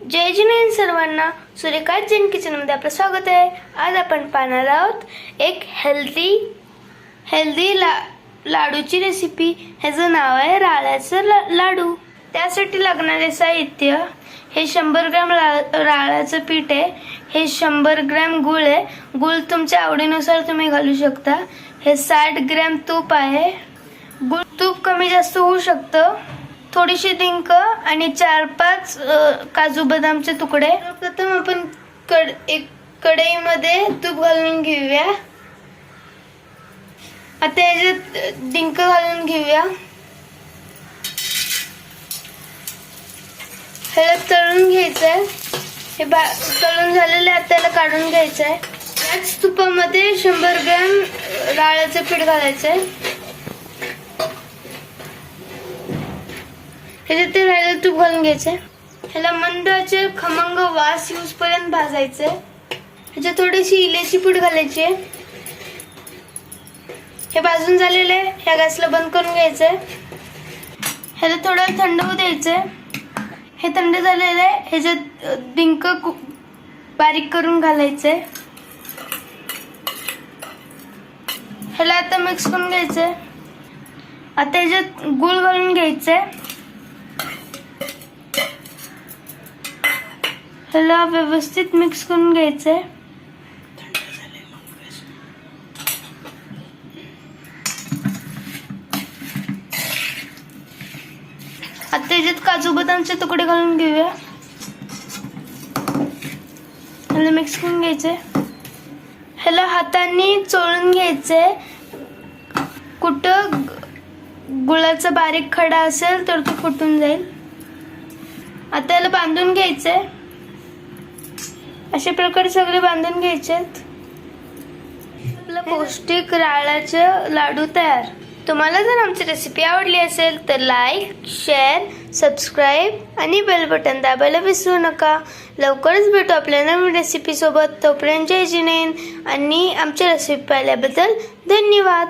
जय जिनेन सर्वांना सूर्यकांत जैन किचनमध्ये आपलं स्वागत आहे. आज आपण पाहणार आहोत एक हेल्दी हेल्दी ला लाडूची रेसिपी ह्याचं नाव आहे राळ्याचं ला लाडू. त्यासाठी लागणारे साहित्य हे शंभर ग्रॅम ला राळ्याचं पीठ आहे. हे शंभर ग्रॅम गुळ आहे. गुळ तुमच्या आवडीनुसार तुम्ही घालू शकता. हे साठ ग्रॅम तूप आहे. गुळ तूप कमी जास्त होऊ शकतं. थोडीशी डिंक आणि चार पाच काजू बदामचे तुकडे. प्रथम आपण कड एक कढईमध्ये तूप घालून घेऊया. आता याच्यात डिंक घालून घेऊया. ह्याला तळून घ्यायचंय. हे बा तळून झालेलं आहे त्याला काढून काढून घ्यायचंय. याच तुपामध्ये शंभर ग्रॅम राळाचं राळ्याचं पीठ घालायचंय. ह्याच्यात ते राहिलं तूप घालून घ्यायचे. ह्याला मंदाचे खमंग वास पर्यंत भाजायचे. ह्याच्यात थोडीशी इलेची पूड घालायची. आहे हे भाजून झालेले आहे ह्या गॅसला बंद करून घ्यायचे. ह्याला थोडं थंड होऊ द्यायचंय हे थंड झालेलं आहे ह्याच्यात डिंक बारीक करून घालायचंय ह्याला आता मिक्स करून घ्यायचंय आता ह्याच्यात गुळ घालून घ्यायचंय ह्याला व्यवस्थित मिक्स करून घ्यायचंय. आता त्याच्यात काजू बदामचे तुकडे घालून घेऊया. ह्याला मिक्स करून घ्यायचंय. ह्याला हाताने चोळून घ्यायचंय. कुठं गुळाचा बारीक खडा असेल तर तो फुटून जाईल. आता याला बांधून घ्यायचंय. अशा प्रकारे सगळे बांधून घ्यायचे आपलं पौष्टिक राळाचं लाडू तयार. तुम्हाला जर आमची रेसिपी आवडली असेल तर लाईक शेअर सबस्क्राईब आणि बेल बटन दाबायला विसरू नका. लवकरच भेटू आपल्या नवीन रेसिपीसोबत तोपर्यंत जय जिनेन. आणि आमची रेसिपी पाहिल्याबद्दल धन्यवाद.